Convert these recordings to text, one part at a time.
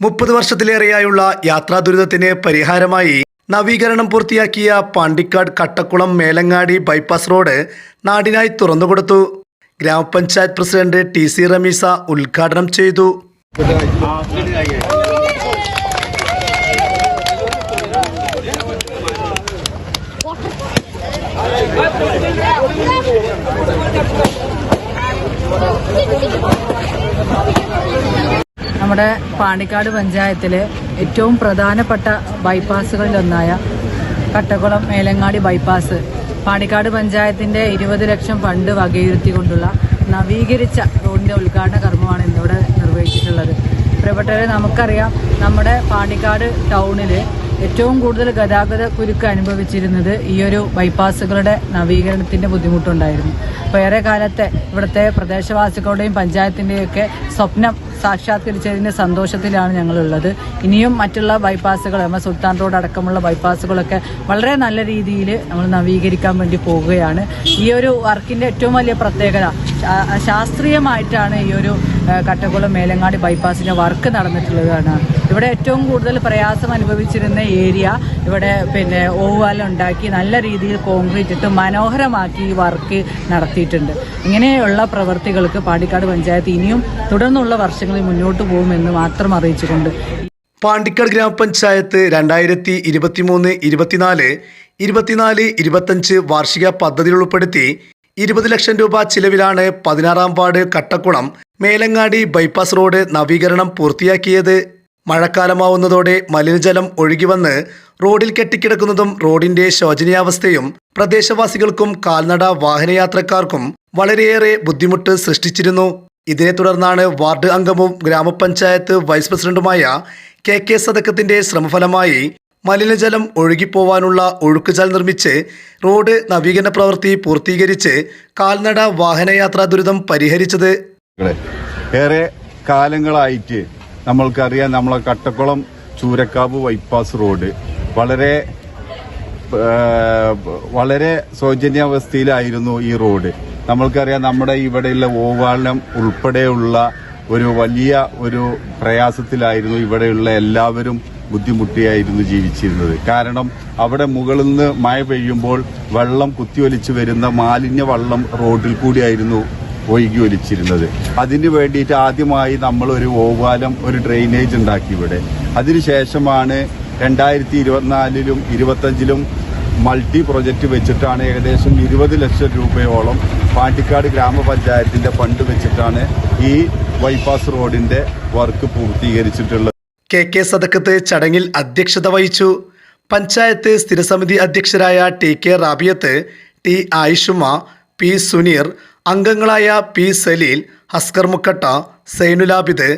മുപ്പത് വർഷത്തിലേറെയായുള്ള യാത്രാ ദുരിതത്തിന് പരിഹാരമായി നവീകരണം പൂർത്തിയാക്കിയ പാണ്ടിക്കാട് കട്ടക്കുളം മേലങ്ങാടി ബൈപ്പാസ് റോഡ് നാടിനായി തുറന്നുകൊടുത്തു. ഗ്രാമപഞ്ചായത്ത് പ്രസിഡന്റ് ടി സി റമീസ ഉദ്ഘാടനം ചെയ്തു. നമ്മുടെ പാണ്ടിക്കാട് പഞ്ചായത്തിലെ ഏറ്റവും പ്രധാനപ്പെട്ട ബൈപ്പാസുകളിലൊന്നായ കട്ടക്കുളം മേലങ്ങാടി ബൈപ്പാസ് പാണ്ടിക്കാട് പഞ്ചായത്തിന്റെ ഇരുപത് ലക്ഷം ഫണ്ട് വകയിരുത്തിക്കൊണ്ടുള്ള നവീകരിച്ച റോഡിന്റെ ഉദ്ഘാടന കർമ്മമാണ് ഇന്നിവിടെ നിർവഹിച്ചിട്ടുള്ളത്. പ്രിയപ്പെട്ടവരെ നമുക്കറിയാം നമ്മുടെ പാണ്ടിക്കാട് ടൗണിൽ ഏറ്റവും കൂടുതൽ ഗതാഗത കുരുക്ക് അനുഭവിച്ചിരുന്നത് ഈ ഒരു ബൈപ്പാസുകളുടെ നവീകരണത്തിന്റെ ബുദ്ധിമുട്ടുണ്ടായിരുന്നു. അപ്പോൾ ഏറെ കാലത്തെ ഇവിടുത്തെ പ്രദേശവാസികളുടെയും പഞ്ചായത്തിന്റെയൊക്കെ സ്വപ്നം സാക്ഷാത്കരിച്ചതിന്റെ സന്തോഷത്തിലാണ് ഞങ്ങളുള്ളത്. ഇനിയും മറ്റുള്ള ബൈപ്പാസുകൾ നമ്മൾ സുൽത്താൻ റോഡ് അടക്കമുള്ള ബൈപ്പാസുകളൊക്കെ വളരെ നല്ല രീതിയിൽ നമ്മൾ നവീകരിക്കാൻ വേണ്ടി പോവുകയാണ്. ഈ ഒരു വർക്കിന്റെ ഏറ്റവും വലിയ പ്രത്യേകത ശാസ്ത്രീയമായിട്ടാണ് ഈ ഒരു കട്ടക്കുളം മേലങ്ങാടി ബൈപ്പാസിന്റെ വർക്ക് നടന്നിട്ടുള്ളത് നടന്നിട്ടുള്ളതാണ്. ഇവിടെ ഏറ്റവും കൂടുതൽ പ്രയാസം അനുഭവിച്ചിരുന്ന ഏരിയ ഇവിടെ പിന്നെ ഓവാലുണ്ടാക്കി നല്ല രീതിയിൽ കോൺക്രീറ്റ് ഇട്ട് മനോഹരമാക്കി വർക്ക് നടത്തിയിട്ടുണ്ട്. ഇങ്ങനെയുള്ള പ്രവൃത്തികൾക്ക് പാണ്ടിക്കാട് പഞ്ചായത്ത് ഇനിയും തുടർന്നുള്ള വർഷങ്ങളിൽ മുന്നോട്ട് പോകുമെന്ന് മാത്രം അറിയിച്ചുകൊണ്ട് പാണ്ടിക്കാട് ഗ്രാമപഞ്ചായത്ത് രണ്ടായിരത്തി ഇരുപത്തിമൂന്ന് ഇരുപത്തിനാല് ഇരുപത്തിനാല് ഇരുപത്തഞ്ച് വാർഷിക പദ്ധതിയിൽ ഉൾപ്പെടുത്തി ഇരുപത് ലക്ഷം രൂപ ചിലവിലാണ് പതിനാറാം ward Kattakkulam Melangadi bypass road നവീകരണം പൂർത്തിയാക്കിയത്. മഴക്കാലമാവുന്നതോടെ മലിനജലം ഒഴുകിവന്ന് റോഡിൽ കെട്ടിക്കിടക്കുന്നതും റോഡിന്റെ ശോചനീയാവസ്ഥയും പ്രദേശവാസികൾക്കും കാൽനട വാഹനയാത്രക്കാർക്കും വളരെയേറെ ബുദ്ധിമുട്ട് സൃഷ്ടിച്ചിരുന്നു. ഇതിനെ തുടർന്നാണ് വാർഡ് അംഗവും ഗ്രാമപഞ്ചായത്ത് വൈസ് പ്രസിഡന്റുമായ കെ കെ സതക്കത്തിന്റെ ശ്രമഫലമായി മലിനജലം ഒഴുകിപ്പോവാനുള്ള ഒഴുക്കുചാൽ നിർമ്മിച്ച് റോഡ് നവീകരണ പ്രവൃത്തി പൂർത്തീകരിച്ച് കാൽനട വാഹനയാത്രാ ദുരിതം പരിഹരിച്ചത്. ഏറെ കാലങ്ങളായിട്ട് നമ്മൾക്കറിയാം നമ്മളെ കട്ടക്കുളം ചൂരക്കാവ് ബൈപ്പാസ് റോഡ് വളരെ വളരെ സൗജന്യാവസ്ഥയിലായിരുന്നു ഈ റോഡ് നമ്മൾക്കറിയാം നമ്മുടെ ഇവിടെയുള്ള ഓവാലം ഉൾപ്പെടെയുള്ള ഒരു വലിയ ഒരു പ്രയാസത്തിലായിരുന്നു ഇവിടെയുള്ള എല്ലാവരും ബുദ്ധിമുട്ടിയായിരുന്നു ജീവിച്ചിരുന്നത്. കാരണം അവിടെ മുകളിൽ നിന്ന് മഴ പെയ്യുമ്പോൾ വെള്ളം കുത്തിയൊലിച്ചു വരുന്ന മാലിന്യ വെള്ളം റോഡിൽ കൂടിയായിരുന്നു ഒഴുകി ഒലിച്ചിരുന്നത് അതിന് വേണ്ടിയിട്ട് ആദ്യമായി നമ്മൾ ഒരു ഓവാലം ഒരു ഡ്രെയിനേജ് ഉണ്ടാക്കി ഇവിടെ. അതിനുശേഷമാണ് രണ്ടായിരത്തി ഇരുപത്തിനാലിലും ഇരുപത്തഞ്ചിലും മൾട്ടി പ്രൊജക്റ്റ് വെച്ചിട്ടാണ് ഏകദേശം ഇരുപത് ലക്ഷം രൂപയോളം പാണ്ടിക്കാട് ഗ്രാമപഞ്ചായത്തിന്റെ ഫണ്ട് വെച്ചിട്ടാണ് ഈ ബൈപ്പാസ് റോഡിന്റെ വർക്ക് പൂർത്തീകരിച്ചിട്ടുള്ളത്. കെ കെ സദക്കത്ത് ചടങ്ങിൽ അധ്യക്ഷത വഹിച്ചു. പഞ്ചായത്ത് സ്ഥിരസമിതി അധ്യക്ഷരായ T K Rabiyath T Ayishuma P Suneer അംഗങ്ങളായ P Saleel Haskar Mukkatta Sainulabid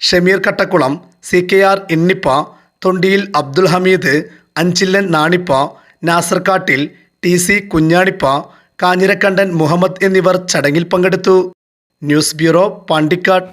Shameer Kattakkulam C K R Innippa Thondiyil Abdul Hameed Anchillan Nanippa Nasar Kattil T C Kunjanippa Kanjirakkandan Muhammad എന്നിവർ ചടങ്ങിൽ പങ്കെടുത്തു. News bureau Pandikkad.